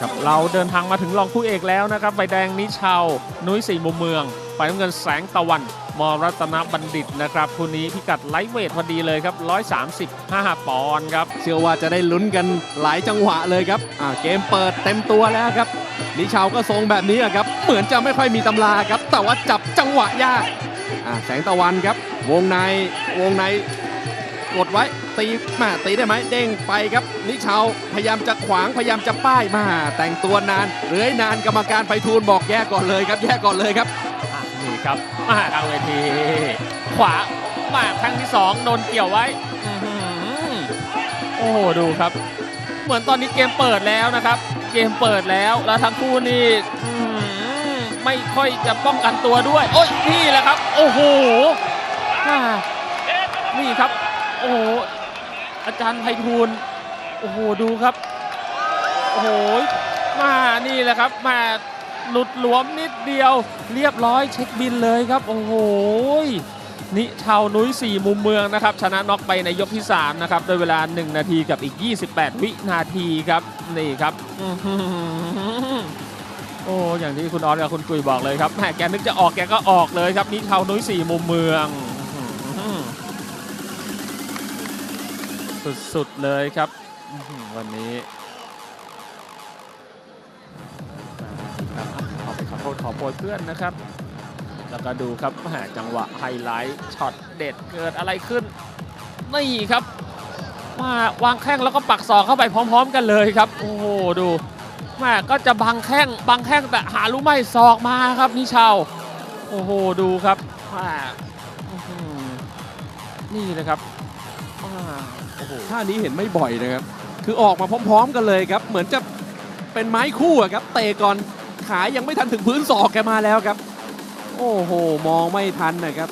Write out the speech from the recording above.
ครับเราเดินทางมาถึงรองคู่เอกแล้วนะครับใบแดงนิชาวนุ้ยสี่มุมเมืองฝ่ายน้ำเงินแสงตะวัน มรัตนบัณฑิตนะครับคู่นี้พิกัดไลท์เวทพอดีเลยครับ 135 ปอนด์ครับเชื่อว่าจะได้ลุ้นกันหลายจังหวะเลยครับอ่าเกมเปิดเต็มตัวแล้วครับนิชาวก็ทรงแบบนี้ครับ เหมือนจะไม่ค่อยมีตำราครับ แต่ว่าจับจังหวะยากอ่าแสงตะวันครับ วงในวงใน กดไว้ตีมาตีได้ไหมเด้งไปครับ นิชาวพยายามจะขวางพยายามจะป้ายมา แต่งตัวนานเลื้อยนานกรรมการไปทูลบอกแยกก่อนเลยครับ แยกก่อนเลยครับนี่ครับมาทางเวที ขวามาครั้งที่สองโดนเกี่ยวไว้โอ้โหดูครับ เหมือนตอนนี้เกมเปิดแล้วนะครับ เกมเปิดแล้วแล้วทั้งคู่นี่ไม่ค่อยจะป้องกันตัวด้วย โอ้ยนี่แหละครับ โอ้โหอ่านี่ครับ อ้โห อาจารย์ไพฑูรย์โอ้โห ดูครับ โอ้โห มานี่แหละครับ มาหลุดหลวมนิดเดียว เรียบร้อยเช็คบินเลยครับ โอ้โห นิชาวนุ้ย 4 มุมเมืองนะครับ ชนะน็อกไปในยกที่ 3 นะครับ โดยเวลา 1 นาทีกับอีก 28 วินาทีครับ นี่ครับโอ้อย่างที่คุณออสกับคุณกุยบอกเลยครับแหมแกนึกจะออกแกก็ออกเลยครับนิชาวนุ้ย 4 มุมเมือง สุดๆเลยครับ วันนี้ขอไปขอโทษขอโพยเพื่อนนะครับ แล้วก็ดูครับแหจังหวะไฮไลท์ช็อตเด็ดเกิดอะไรขึ้น นี่ครับ มาวางแข้งแล้วก็ปักศอกเข้าไปพร้อม ๆ กันเลยครับ โอ้โหดูแม่ก็จะบังแข้งบังแข้งแต่หารู้ไหมศอกมาครับนิชาวโอ้โหดูครับแม่นี่เลยครับ อ่าโอ้โหท่านี้เห็นไม่บ่อยนะครับ คือออกมาพร้อม ๆ กันเลยครับ เหมือนจะเป็นไม้คู่อะครับ เตะก่อนขายังไม่ทันถึงพื้นศอกแกมาแล้วครับ โอ้โห มองไม่ทันนะครับ